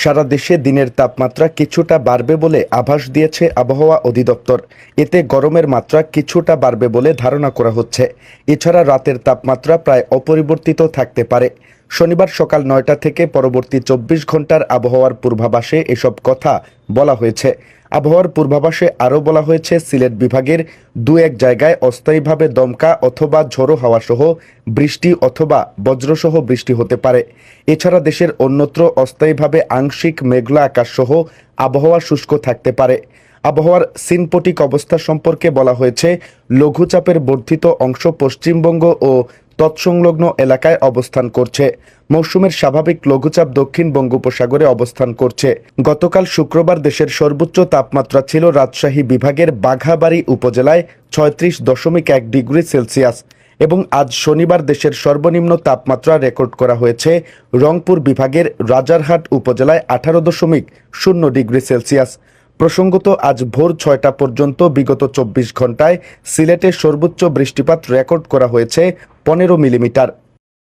সারা দেশে দিনের তাপমাত্রা কিছুটা বাড়বে বলে আভাস দিয়েছে আবহাওয়া অধিদপ্তর। এতে গরমের মাত্রা কিছুটা বাড়বে বলে ধারণা করা হচ্ছে। এছাড়া রাতের তাপমাত্রা প্রায় অপরিবর্তিত থাকতে পারে। শনিবার সকাল নয়টা থেকে পরবর্তী চব্বিশ ঘণ্টার আবহাওয়ার পূর্বাভাসে এসব কথা বলা হয়েছে। আবহাওয়ার পূর্বাভাসে আরও বলা হয়েছে, সিলেট বিভাগের দু এক জায়গায় অস্থায়ীভাবে দমকা অথবা ঝোড়ো হাওয়াসহ বৃষ্টি অথবা বজ্রসহ বৃষ্টি হতে পারে। এছাড়া দেশের অন্যত্র অস্থায়ীভাবে আংশিক মেঘলা আকাশসহ আবহাওয়া শুষ্ক থাকতে পারে। আবহাওয়ার সিনপটিক অবস্থা সম্পর্কে বলা হয়েছে, লঘুচাপের বর্ধিত অংশ পশ্চিমবঙ্গ ও তৎসংলগ্ন এলাকায় অবস্থান করছে। মৌসুমের স্বাভাবিক লঘুচাপ দক্ষিণ বঙ্গোপসাগরে অবস্থান করছে। গতকাল শুক্রবার দেশের সর্বোচ্চ তাপমাত্রা ছিল রাজশাহী বিভাগের বাঘাবাড়ি উপজেলায় ছয়ত্রিশ দশমিক এক ডিগ্রি সেলসিয়াস এবং আজ শনিবার দেশের সর্বনিম্ন তাপমাত্রা রেকর্ড করা হয়েছে। রংপুর বিভাগের রাজারহাট উপজেলায় আঠারো দশমিক শূন্য ডিগ্রি সেলসিয়াস। প্রসঙ্গত, আজ ভোর ছয়টা পর্যন্ত বিগত চব্বিশ ঘন্টায় সিলেটে সর্বোচ্চ বৃষ্টিপাত রেকর্ড করা হয়েছে পনেরো মিলিমিটার।